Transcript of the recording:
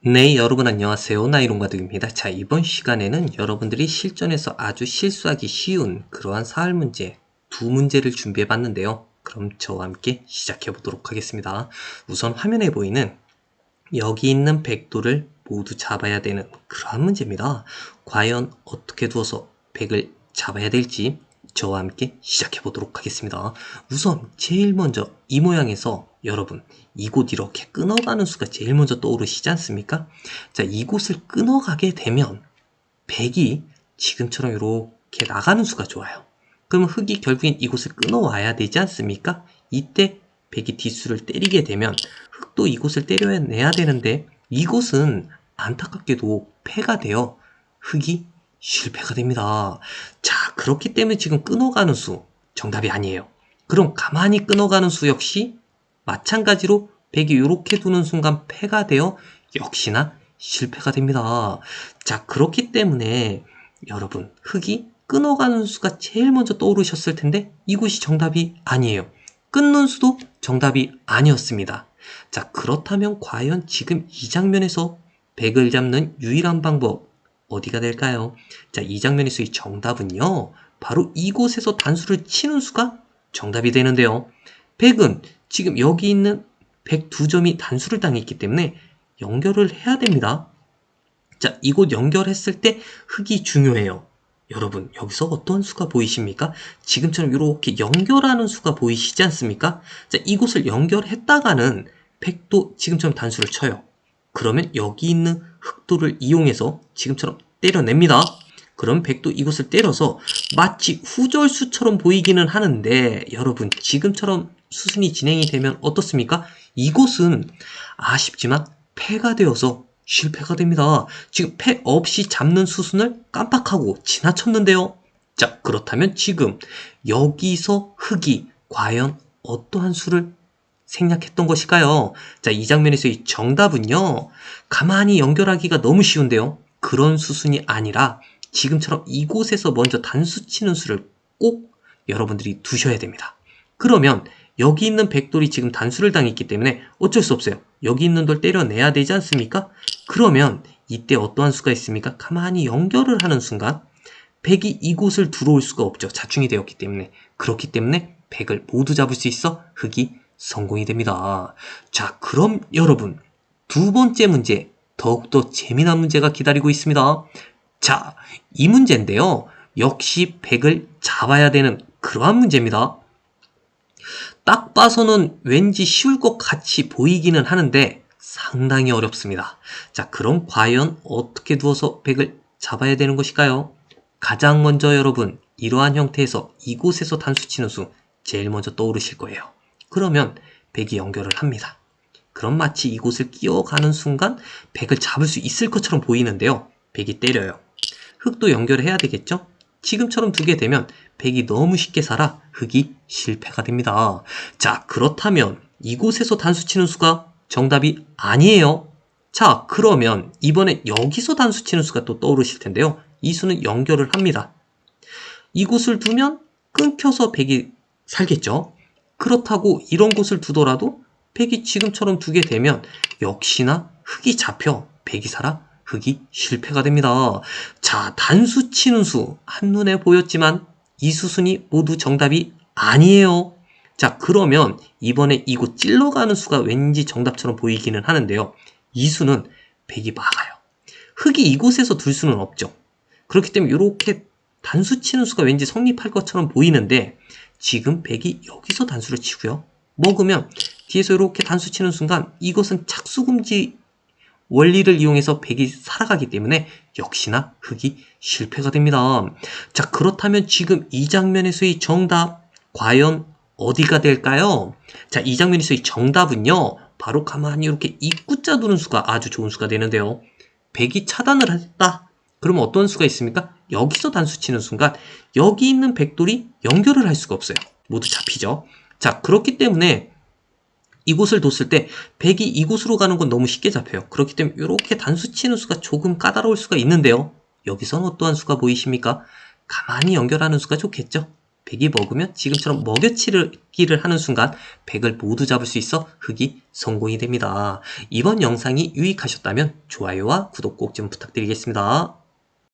네, 여러분 안녕하세요. 나이론가득입니다. 자, 이번 시간에는 여러분들이 실전에서 아주 실수하기 쉬운 그러한 사활 문제 두 문제를 준비해 봤는데요. 그럼 저와 함께 시작해 보도록 하겠습니다. 우선 화면에 보이는 여기 있는 백도를 모두 잡아야 되는 그러한 문제입니다. 과연 어떻게 두어서 백을 잡아야 될지 저와 함께 시작해 보도록 하겠습니다. 우선 제일 먼저 이 모양에서 여러분 이곳 이렇게 끊어가는 수가 제일 먼저 떠오르시지 않습니까? 자 이곳을 끊어가게 되면 백이 지금처럼 이렇게 나가는 수가 좋아요. 그러면 흙이 결국엔 이곳을 끊어와야 되지 않습니까? 이때 백이 뒷수를 때리게 되면 흙도 이곳을 때려내야 되는데 이곳은 안타깝게도 패가 되어 흙이 실패가 됩니다. 자, 그렇기 때문에 지금 끊어가는 수 정답이 아니에요. 그럼 가만히 끊어가는 수 역시 마찬가지로 백이 이렇게 두는 순간 패가 되어 역시나 실패가 됩니다. 자, 그렇기 때문에 여러분, 흙이 끊어가는 수가 제일 먼저 떠오르셨을 텐데 이곳이 정답이 아니에요. 끊는 수도 정답이 아니었습니다. 자, 그렇다면 과연 지금 이 장면에서 백을 잡는 유일한 방법 어디가 될까요? 자, 이 장면에서의 정답은요. 바로 이곳에서 단수를 치는 수가 정답이 되는데요. 백은 지금 여기 있는 102점이 단수를 당했기 때문에 연결을 해야 됩니다. 자, 이곳 연결했을 때 흙이 중요해요. 여러분, 여기서 어떤 수가 보이십니까? 지금처럼 이렇게 연결하는 수가 보이시지 않습니까? 자, 이곳을 연결했다가는 100도 지금처럼 단수를 쳐요. 그러면 여기 있는 흑도를 이용해서 지금처럼 때려냅니다. 그럼 100도 이곳을 때려서 마치 후절수처럼 보이기는 하는데 여러분 지금처럼 수순이 진행이 되면 어떻습니까? 이곳은 아쉽지만 패가 되어서 실패가 됩니다. 지금 패 없이 잡는 수순을 깜빡하고 지나쳤는데요. 자, 그렇다면 지금 여기서 흙이 과연 어떠한 수를 생략했던 것일까요? 자, 이 장면에서의 정답은요. 가만히 연결하기가 너무 쉬운데요. 그런 수순이 아니라 지금처럼 이곳에서 먼저 단수 치는 수를 꼭 여러분들이 두셔야 됩니다. 그러면 여기 있는 백돌이 지금 단수를 당했기 때문에 어쩔 수 없어요. 여기 있는 돌 때려내야 되지 않습니까? 그러면 이때 어떠한 수가 있습니까? 가만히 연결을 하는 순간 백이 이곳을 들어올 수가 없죠. 자충이 되었기 때문에. 그렇기 때문에 백을 모두 잡을 수 있어 흙이 성공이 됩니다. 자, 그럼 여러분 두 번째 문제 더욱더 재미난 문제가 기다리고 있습니다. 자, 이 문제인데요. 역시 백을 잡아야 되는 그러한 문제입니다. 딱 봐서는 왠지 쉬울 것 같이 보이기는 하는데 상당히 어렵습니다. 자, 그럼 과연 어떻게 두어서 백을 잡아야 되는 것일까요? 가장 먼저 여러분, 이러한 형태에서 이곳에서 단수 치는 수 제일 먼저 떠오르실 거예요. 그러면 백이 연결을 합니다. 그럼 마치 이곳을 끼어가는 순간 백을 잡을 수 있을 것처럼 보이는데요. 백이 때려요. 흙도 연결해야 되겠죠? 지금처럼 두게 되면 백이 너무 쉽게 살아 흙이 실패가 됩니다. 자, 그렇다면 이곳에서 단수 치는 수가 정답이 아니에요. 자, 그러면 이번에 여기서 단수 치는 수가 또 떠오르실 텐데요. 이 수는 연결을 합니다. 이곳을 두면 끊겨서 백이 살겠죠? 그렇다고 이런 곳을 두더라도 백이 지금처럼 두게 되면 역시나 흙이 잡혀 백이 살아 흙이 실패가 됩니다. 자, 단수 치는 수 한눈에 보였지만 이 수순이 모두 정답이 아니에요. 자, 그러면 이번에 이곳 찔러가는 수가 왠지 정답처럼 보이기는 하는데요. 이 수는 백이 막아요. 흙이 이곳에서 둘 수는 없죠. 그렇기 때문에 이렇게 단수 치는 수가 왠지 성립할 것처럼 보이는데 지금 백이 여기서 단수를 치고요. 먹으면 뒤에서 이렇게 단수 치는 순간 이것은 착수금지 원리를 이용해서 백이 살아가기 때문에 역시나 흙이 실패가 됩니다. 자, 그렇다면 지금 이 장면에서의 정답 과연 어디가 될까요? 자, 이 장면에서의 정답은요. 바로 가만히 이렇게 입구자 두는 수가 아주 좋은 수가 되는데요. 백이 차단을 했다. 그러면 어떤 수가 있습니까? 여기서 단수 치는 순간 여기 있는 백돌이 연결을 할 수가 없어요. 모두 잡히죠. 자, 그렇기 때문에 이곳을 뒀을 때 백이 이곳으로 가는 건 너무 쉽게 잡혀요. 그렇기 때문에 이렇게 단수 치는 수가 조금 까다로울 수가 있는데요. 여기서는 어떠한 수가 보이십니까? 가만히 연결하는 수가 좋겠죠? 100이 먹으면 지금처럼 먹여치기를 하는 순간 100을 모두 잡을 수 있어 흑이 성공이 됩니다. 이번 영상이 유익하셨다면 좋아요와 구독 꼭 좀 부탁드리겠습니다.